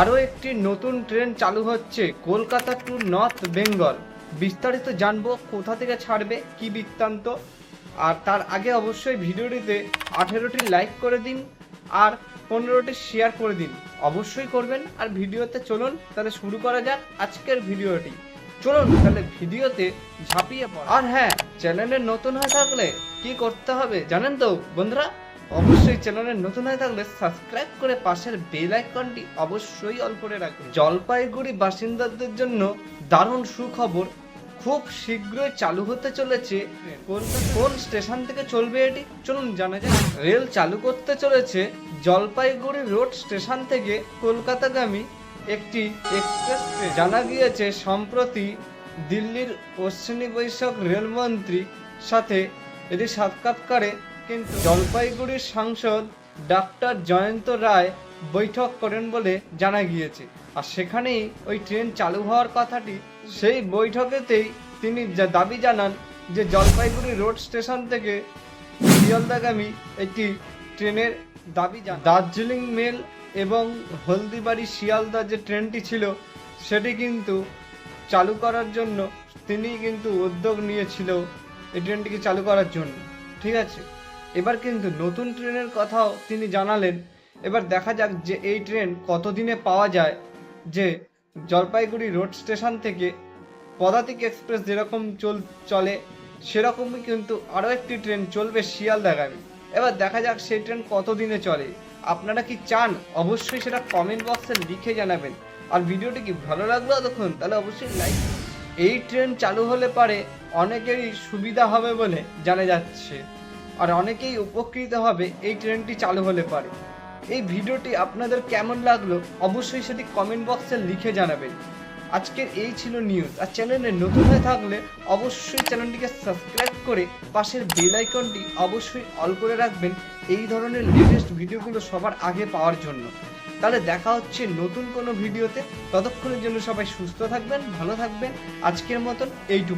আরও একটি নতুন ট্রেন চালু হচ্ছে, কলকাতা টু নর্থ বেঙ্গল বিস্তারিত জানব কোথা থেকে ছাড়বে, কি বৃত্তান্ত। আর তার আগে অবশ্যই ভিডিওটিতে আঠেরোটি লাইক করে দিন আর পনেরোটি শেয়ার করে দিন। অবশ্যই করবেন। আর ভিডিওতে চলুন, তাহলে শুরু করা যাক আজকের ভিডিওটি। চলুন, তাহলে ভিডিওতে ঝাঁপিয়ে পড়। আর হ্যাঁ চ্যানেলে নতুন হয়ে থাকলে কি করতে হবে জানেন তো বন্ধুরা? অবশ্যই চ্যানেলে নতুন হয়ে থাকলে সাবস্ক্রাইব করে পাশের বেল আইকনটি অবশ্যই অল করে রাখুন। জলপাইগুড়ি বাসিন্দাদের জন্য দারুণ সুখবর, খুব শীঘ্রই চালু হতে চলেছে কোন স্টেশন থেকে চলবে এটি? চলুন জানা যাক। রেল চালু করতে চলেছে জলপাইগুড়ি রোড স্টেশন থেকে কলকাতাগামী একটি এক্সপ্রেস ট্রেন জানা গিয়েছে, সম্প্রতি দিল্লির অশ্বিনী বৈশাখ রেলমন্ত্রী সাথে এটি সাক্ষাৎকারে কিন্তু জলপাইগুড়ির সাংসদ ডাক্তার জয়ন্ত রায় বৈঠক করেন বলে জানা গিয়েছে। আর সেখানেই ওই ট্রেন চালু হওয়ার কথাটি, সেই বৈঠকেতেই তিনি যা দাবি জানান যে জলপাইগুড়ি রোড স্টেশন থেকে শিয়ালদাগামী একটি ট্রেনের দাবি জানান। দার্জিলিং মেল এবং হলদিবাড়ি শিয়ালদা যে ট্রেনটি ছিল, সেটি কিন্তু চালু করার জন্য তিনি কিন্তু উদ্যোগ নিয়েছিল এই ট্রেনটিকে চালু করার জন্য। ঠিক আছে? এবার কিন্তু নতুন ট্রেনের কথাও তিনি জানালেন। এবার দেখা যাক যে এই ট্রেন কতদিনে পাওয়া যায়, যে জলপাইগুড়ি রোড স্টেশন থেকে পদাতিক এক্সপ্রেস যেরকম চল, চলে, সেরকমই কিন্তু আরও একটি ট্রেন চলবে শিয়ালদাগামী। এবার দেখা যাক সেই ট্রেন কতদিনে চলে। আপনারা কি চান? অবশ্যই সেটা কমেন্ট বক্সে লিখে জানাবেন। আর ভিডিওটি কি ভালো লাগল তখন তাহলে অবশ্যই লাইক এই ট্রেন চালু হলে পারে অনেকেরই সুবিধা হবে বলে জানা যাচ্ছে। আর অনেকেই উপকৃত হবে এই ট্রেনটি চালু হলে পারে। এই ভিডিওটি আপনাদের কেমন লাগল অবশ্যই সেটি কমেন্ট বক্সে লিখে জানাবেন। আজকের এই ছিল নিউজ আর চ্যানেলে নতুন হয়ে থাকলে অবশ্যই চ্যানেলটিকে সাবস্ক্রাইব করে পাশের বেল আইকনটি অবশ্যই অল করে রাখবেন এই ধরনের লেটেস্ট ভিডিওগুলো সবার আগে পাওয়ার জন্য। তাহলে দেখা হচ্ছে নতুন কোনো ভিডিওতে। ততক্ষণের জন্য সবাই সুস্থ থাকবেন, ভালো থাকবেন। আজকের মতন এইটুকু।